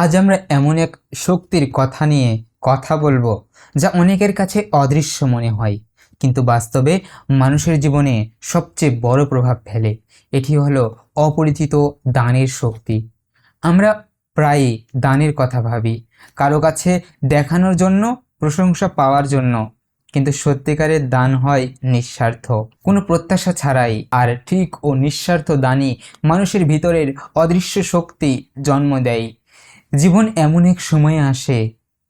আজ আমরা এমন এক শক্তির কথা নিয়ে কথা বলব যা অনেকের কাছে অদৃশ্য মনে হয়। কিন্তু বাস্তবে মানুষের জীবনে সবচেয়ে বড় প্রভাব ফেলে। এটি হলো অপরিচিত দানের শক্তি। আমরা প্রায়ই দানের কথা ভাবি, কারও কাছে দেখানোর জন্য, প্রশংসা পাওয়ার জন্য। কিন্তু সত্যিকারের দান হয় নিঃস্বার্থ। কোনো প্রত্যাশা ছাড়াই আর ঠিক ও নিঃস্বার্থ দানই মানুষের ভিতরের অদৃশ্য শক্তি জন্ম দেয়। জীবন এমন এক সময়ে আসে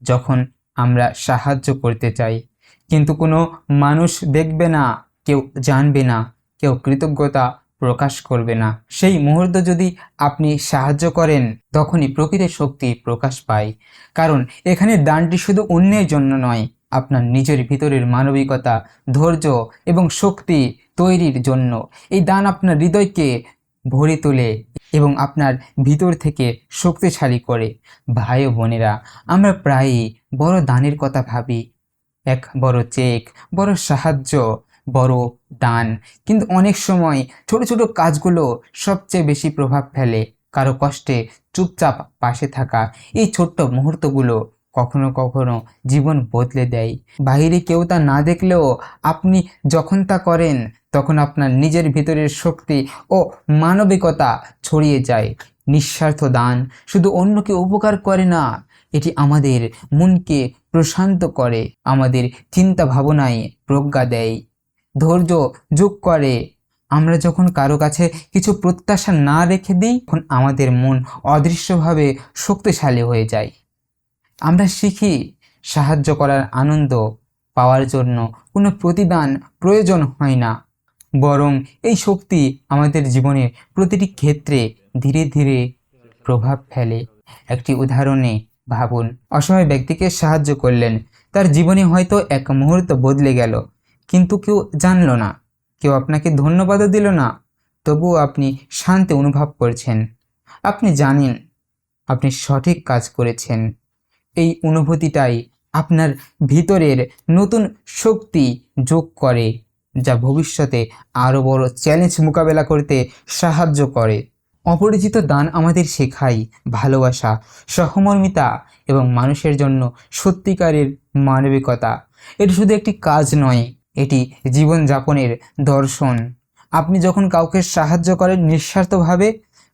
যখন আমরা সাহায্য করতে চাই। কিন্তু কোনো মানুষ দেখবে না, কেউ জানবে না, কেউ কৃতজ্ঞতা প্রকাশ করবে না। সেই মুহূর্ত যদি আপনি সাহায্য করেন, তখনই প্রকৃত শক্তি প্রকাশ পায়। কারণ এখানে দানটি শুধু অন্যের জন্য নয়, আপনার নিজের ভিতরের মানবিকতা, ধৈর্য এবং শক্তি তৈরির জন্য। এই দান আপনার হৃদয়কে ভরে তোলে এবং আপনার ভিতর থেকে শক্তিশালী করে। ভাই ও বোনেরা, আমরা প্রায়ই বড় দানের কথা ভাবি। এক বড় চেক, বড় সাহায্য, বড় দান। কিন্তু অনেক সময় ছোট ছোট কাজগুলো সবচেয়ে বেশি প্রভাব ফেলে। কারও কষ্টে চুপচাপ পাশে থাকা এই ছোট্ট মুহূর্তগুলো কখনো কখনো জীবন বদলে দেয়। বাইরে কেউ তা না দেখলেও আপনি যখন তা করেন, তখন আপনার নিজের ভিতরের শক্তি ও মানবিকতা ছড়িয়ে যায়। নিঃস্বার্থ দান শুধু অন্যকে উপকার করে না, এটি আমাদের মনকে প্রশান্ত করে, আমাদের চিন্তা ভাবনায় প্রজ্ঞা দেয়। ধৈর্য যোগ করে। আমরা যখন কারও কাছে কিছু প্রত্যাশা না রেখে দিই, তখন আমাদের মন অদৃশ্যভাবে শক্তিশালী হয়ে যায়। আমরা শিখি সাহায্য করার আনন্দ পাওয়ার জন্য। কোনো প্রতিদান প্রয়োজন হয় না। বরং এই শক্তি আমাদের জীবনের প্রতিটি ক্ষেত্রে ধীরে ধীরে প্রভাব ফেলে। একটি উদাহরণে ভাবুন, অসহায় ব্যক্তিকে সাহায্য করলেন। তার জীবনে হয়তো এক মুহূর্ত বদলে গেল, কিন্তু কেউ জানলো না। কেউ আপনাকে ধন্যবাদও দিল না। তবুও আপনি শান্তি অনুভব করছেন। আপনি জানেন, আপনি সঠিক কাজ করেছেন। এই অনুভূতিটাই আপনার ভিতরের নতুন শক্তি যোগ করে, যা ভবিষ্যতে আরও বড় চ্যালেঞ্জ মোকাবেলা করতে সাহায্য করে। অপরিচিত দান আমাদের শেখায় ভালোবাসা, সহমর্মিতা এবং মানুষের জন্য সত্যিকারের মানবিকতা। এটি শুধু একটি কাজ নয়, এটি জীবনযাপনের দর্শন। আপনি যখন কাউকে সাহায্য করেন নিঃস্বার্থভাবে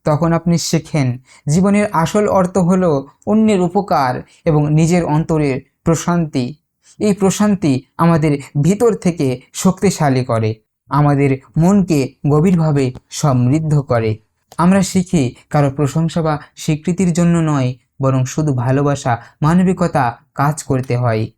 তখন আপনি শেখেন। জীবনের আসল অর্থ হলো অন্যের উপকার এবং নিজের অন্তরের প্রশান্তি। এই প্রশান্তি আমাদের ভিতর থেকে শক্তিশালী করে, আমাদের মনকে গভীরভাবে সমৃদ্ধ করে। আমরা শিখি, কারও প্রশংসা বা স্বীকৃতির জন্য নয়, বরং শুধু ভালোবাসা, মানবিকতা কাজ করতে হয়।